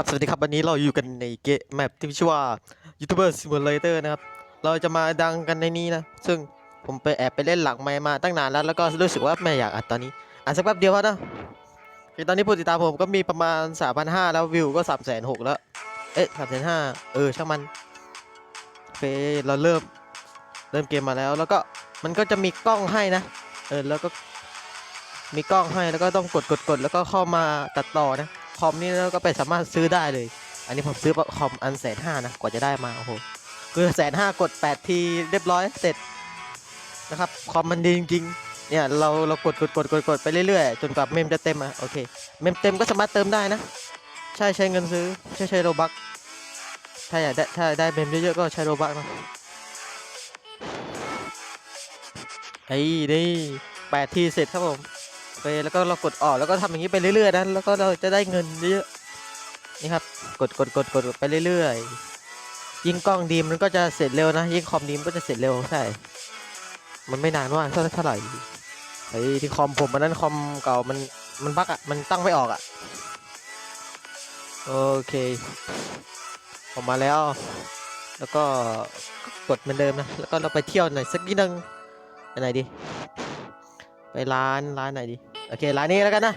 ครับสวัสดีครับวันนี้เราอยู่กันในเกมแมปที่ชื่อว่า YouTuber Simulator นะครับ เราจะมาดังกันในนี้นะ ซึ่งผมไปแอบไปเล่นหลังไมมาตั้งนานแล้ว แล้วก็รู้สึกว่าไม่อยากอัดตอนนี้อัดสักแป๊บเดียวพอนะคือตอนนี้ผู้ติดตามผมก็มีประมาณ 3,500 แล้ววิวก็3 6 0 0แล้ว เอ๊ะ3,500เออช่างมันเคเราเริ่มเริ่มเกมมาแล้ว แล้วก็มันก็จะมีกล้องให้นะ เออแล้วก็มีกล้องให้แล้วก็ต้องกดกดกดแล้วก็เข้ามาตัดต่อนะ คอมนี่เราก็ไปสามารถซื้อได้เลย อันนี้ผมซื้อคอมอันแสนห้านะกว่าจะได้มาโอ้โหคือแสนห้ากด 8 ทีเรียบร้อยเสร็จนะครับคอมมันดีจริงๆเนี่ยเราเรากดกดกดกดกดไปเรื่อยๆ จนกว่าเมมจะเต็มอะโอเคเมมเต็มก็สามารถเติมได้นะ ใช่ใช้เงินซื้อใช่ใช้โรบักถ้าอยากได้ถ้าได้เมมเยอะๆก็ใช้โรบักนะไอ้นี่แปดทีเสร็จครับผม โอเคแล้วก็เรากดออกแล้วก็ทำอย่างนี้ไปเรื่อยๆนะแล้วก็เราจะได้เงินเยอะนี่ครับกดกดกดกดไปเรื่อยๆยิ่งกล้องดีมันก็จะเสร็จเร็วนะยิ่งคอมดีมนก็จะเสร็จเร็วใช่ มันไม่นานว่าเท่าไหร่ไอ้ที่คอมผมมันนั้นคอมเก่ามันมันบั๊กอะมันตั้งไม่ออกอะโอเคออกมาแล้ว แล้วก็กดเหมือนเดิมนะแล้วก็เราไปเที่ยวหน่อยสักนิดนึงไปไหนดี ไปร้านร้านไหนดี โอเคร้านนี้แล้วกันนะ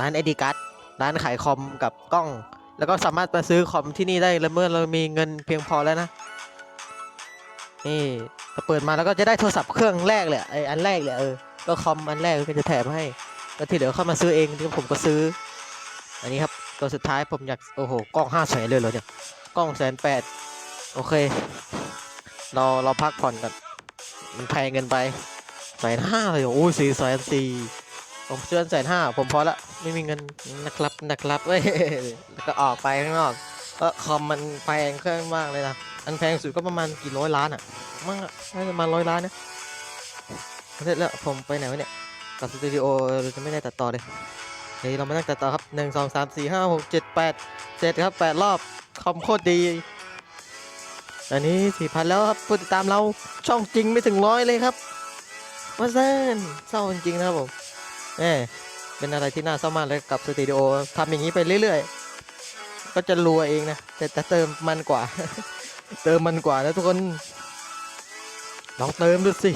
ร้านไอดีการ์ดร้านขายคอมกับกล้อง แล้วก็สามารถมาซื้อคอมที่นี่ได้แล้วเมื่อเรามีเงินเพียงพอแล้วนะนี่เปิดมาแล้วก็จะได้โทรศัพท์เครื่องแรกเลยไออันแรกเลยเออก็คอมอันแรกก็จะแถมให้แล้วที่เหลือเข้ามาซื้อเองที่ผมก็ซื้อ อันนี้ครับตัวสุดท้ายผมอยากโอ้โหกล้องห้าแสนเลยเหรอเนี่ยกล้องแสนแปดโอเค เราเราพักผ่อนกันมันแพงเกินไปแสนห้าเลยโอ้ยสี่แสนสี่ ผมเชื่อแสนห้าผมพอละไม่มีเงินนะครับนะครับเว้ยแล้วก็ออกไปข้างนอกเออคอมมันแพงเครื่องมากเลยนะอันแพงสุดก็ประมาณกี่ร้อยล้านอะมากน่าจะประมาณร้อยล้านนะเสร็จแล้วผมไปไหนวะเนี่ยกลับสตูดิโอเราจะไม่ได้ตัดต่อเลยเฮ้ยเรามานั่งตัดต่อครับหนึ่งสองสามสี่ห้าหกเจ็ดแปดเจ็ดครับแปดรอบคอมโคตรดีอันนี้สี่พันแล้วครับผู้ติดตามเราช่องจริงไม่ถึงร้อยเลยครับว่าเซนเศร้าจริงๆนะครับผม แหมเป็นอะไรที่น่าเศร้ามากเลยกับสตูดิโอทำอย่างนี้ไปเรื่อยๆ ก็จะรัวเองนะ แต่แต่เติมมันกว่า เติมมันกว่านะทุกคน ลองเติมดูสิ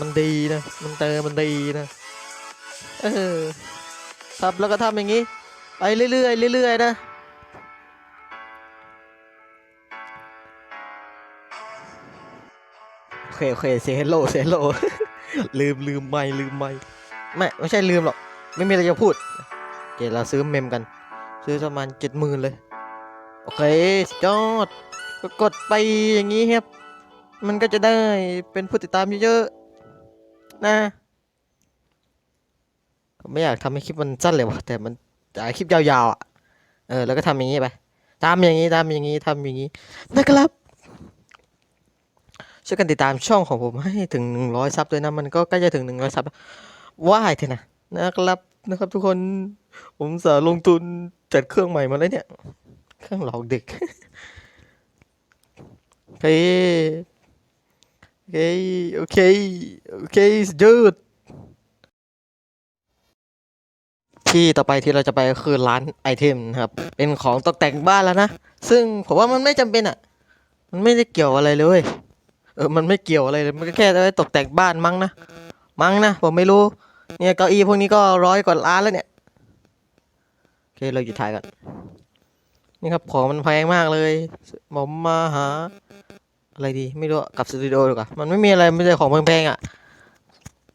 มันดีนะ มันเติมมันดีนะ เออครับแล้วก็ทำอย่างนี้ ไปเรื่อยๆเรื่อยๆนะโอเคโอเคเซฮโลเซฮโลลืมลืมไม่ลืมไม่ ไม่ไม่ใช่ลืมหรอก ไม่มีอะไรจะพูดเดี๋ยวเราซื้อเมมกัน ซื้อประมาณเจ็ดหมื่นเลย โอเคยอดก็กดไปอย่างนี้ครับ มันก็จะได้เป็นผู้ติดตามเยอะๆนะผมไม่อยากทำให้คลิปมันสั้นเลยว่ะแต่มันแต่คลิปยาวๆอะเออแล้วก็ทำอย่างนี้ไปตามอย่างนี้ตามอย่างนี้ทำอย่างนี้นะครับช่วยกันติดตามช่องของผมให้ถึง 100 ซับด้วยนะ มันก็ใกล้จะถึง 100 ซับ ว่ายเถอะนะนะครับนะครับ ทุกคนผมสาลงทุนจัดเครื่องใหม่มาแล้วเนี่ย เครื่องหลอกเด็กโอเคโอเคโอเคโอเคสุดยอดที่ต่อไปที่เราจะไปก็คือร้านไอเทมนะครับ เป็นของตกแต่งบ้านแล้วนะ ซึ่งผมว่ามันไม่จำเป็นอะ มันไม่ได้เกี่ยวอะไรเลยเว้ยเออมันไม่เกี่ยวอะไรเลย มันก็แค่ไว้ตกแต่งบ้านมั้งนะ มั้งนะ ผมไม่รู้ เนี่ยเก้าอี้พวกนี้ก็ร้อยกว่าล้านแล้วเนี่ย โอเค เราหยุดถ่ายก่อน นี่ครับ ของมันแพงมากเลยผมมาหา อะไรดี ไม่รู้กลับสตูดิโอดีกว่า มันไม่มีอะไรไม่ใช่ของแพงๆอะ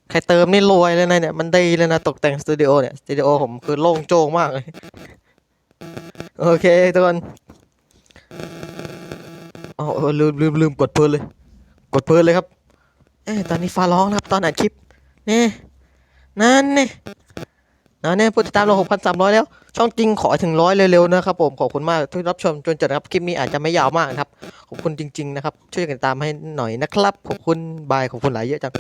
ใครเติมนี่รวยเลยนะเนี่ย มันดีเลยนะ ตกแต่งสตูดิโอเนี่ย สตูดิโอผมคือโล่งโจ้งมากเลย โอเคทุกคนอ๋อเออลืมลืมลืมกดเพลินเลย กดเพลินเลยครับเอ้ตอนนี้ฟ้าร้องนะครับ ตอนอัดคลิปนี่ นั่นนี่นั่นนี่ผู้ติดตามเราหกพันสามร้อยแล้ว ช่องจริงขอถึงร้อยเร็วๆนะครับผมขอบคุณมากที่รับชมจนจบนะครับคลิปนี้อาจจะไม่ยาวมากนะครับขอบคุณจริง ๆ นะครับ ช่วยกันตามให้หน่อยนะครับขอบคุณบายขอบคุณหลายเยอะจัง